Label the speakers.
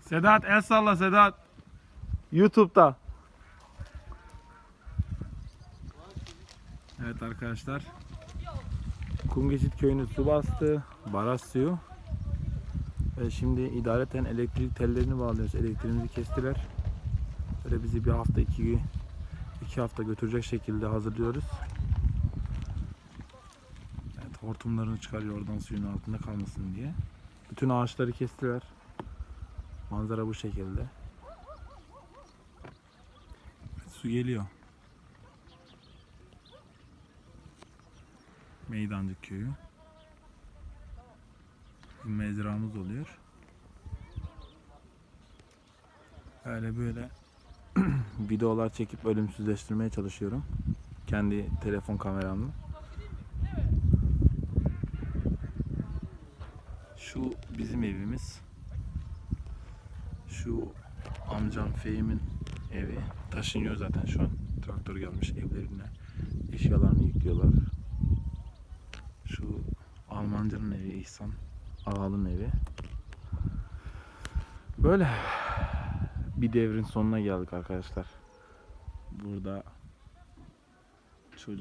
Speaker 1: Sedat el salla Sedat. YouTube'da. Evet arkadaşlar. Kumgeçit köyünü su bastı. Baraj suyu. Ve şimdi idareten elektrik tellerini bağlıyoruz. Elektriğimizi kestiler. Böyle bizi bir hafta iki iki hafta götürecek şekilde hazırlıyoruz. Evet, hortumlarını çıkarıyor oradan suyun altında kalmasın diye. Bütün ağaçları kestiler. Manzara bu şekilde. Evet, su geliyor. Meydancık köyü. Mezramız oluyor. Öyle böyle videolar çekip ölümsüzleştirmeye çalışıyorum. Kendi telefon kameramla. Şu bizim evimiz. Şu amcam Fehim'in evi taşınıyor zaten şu an. Traktör gelmiş evlerine. Eşyalarını yüklüyorlar. Şu Almanca'nın evi İhsan Ağal'ın evi. Böyle bir devrin sonuna geldik arkadaşlar. Burada çocuk